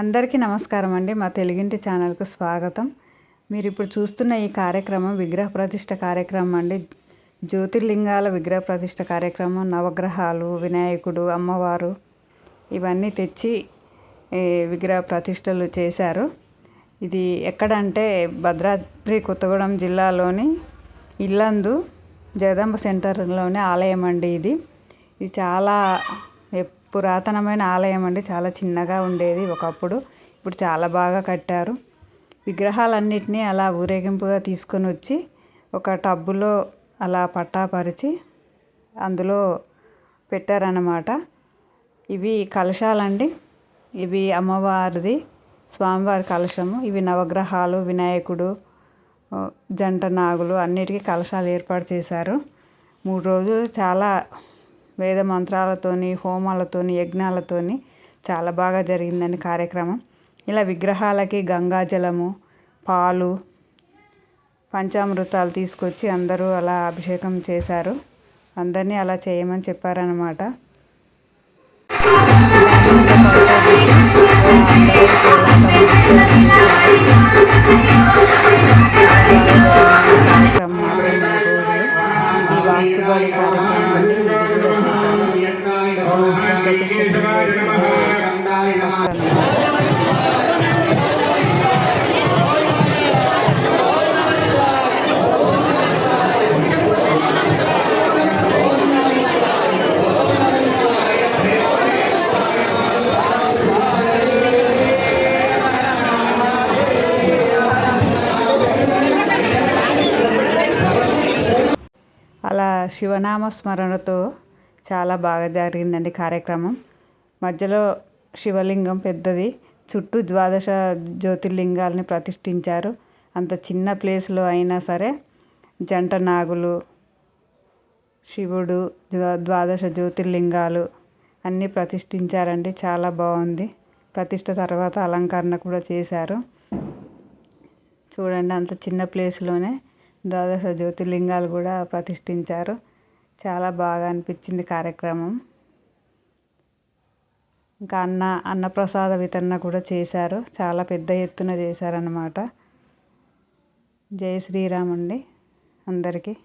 అందరికీ నమస్కారం అండి. మా తెలుగింటి ఛానల్కు స్వాగతం. మీరు ఇప్పుడు చూస్తున్న ఈ కార్యక్రమం విగ్రహ ప్రతిష్ట కార్యక్రమం అండి. జ్యోతిర్లింగాల విగ్రహ ప్రతిష్ట కార్యక్రమం నవగ్రహాలు వినాయకుడు అమ్మవారు ఇవన్నీ తెచ్చి విగ్రహ ప్రతిష్టలు చేశారు. ఇది ఎక్కడంటే భద్రాద్రి కొత్తగూడెం జిల్లాలోని ఇల్లందు జగదంబ సెంటర్లోని ఆలయం అండి ఇది. ఇది చాలా పురాతనమైన ఆలయం అండి. చాలా చిన్నగా ఉండేది ఒకప్పుడు. ఇప్పుడు చాలా బాగా కట్టారు. విగ్రహాలన్నిటినీ అలా ఊరేగింపుగా తీసుకొని వచ్చి ఒక టబ్బులో అలా పట్టాపరిచి అందులో పెట్టారన్నమాట. ఇవి కలశాలండి. ఇవి అమ్మవారిది స్వామివారి కలశము. ఇవి నవగ్రహాలు వినాయకుడు జంట నాగులు అన్నిటికీ కలశాలు ఏర్పాటు చేశారు. మూడు రోజులు చాలా వేద మంత్రాలతోని హోమాలతోని యజ్ఞాలతోని చాలా బాగా జరిగిందండి కార్యక్రమం. ఇలా విగ్రహాలకి గంగాజలము పాలు పంచామృతాలు తీసుకొచ్చి అందరూ అలా అభిషేకం చేశారు అందరినీ అలా చేయమని చెప్పారనమాట కార్యక్రమం మాత్రం అలా శివనామ స్మరణతో చాలా బాగా జరిగిందండి కార్యక్రమం. మధ్యలో శివలింగం పెద్దది. చుట్టూ ద్వాదశ జ్యోతిర్లింగాల్ని ప్రతిష్ఠించారు. అంత చిన్న ప్లేస్లో అయినా సరే జంట నాగులు శివుడు ద్వాదశ జ్యోతిర్లింగాలు అన్నీ ప్రతిష్ఠించారండి. చాలా బాగుంది. ప్రతిష్ట తర్వాత అలంకరణ కూడా చేశారు. చూడండి అంత చిన్న ప్లేస్లోనే ద్వాదశ జ్యోతిర్లింగాలు కూడా ప్రతిష్ఠించారు. చాలా బాగా అనిపించింది కార్యక్రమం. ఇంకా అన్న అన్నప్రసాద వితరణ కూడా చేశారు. చాలా పెద్ద ఎత్తున చేశారన్నమాట. జై శ్రీరామ్ అండి అందరికీ.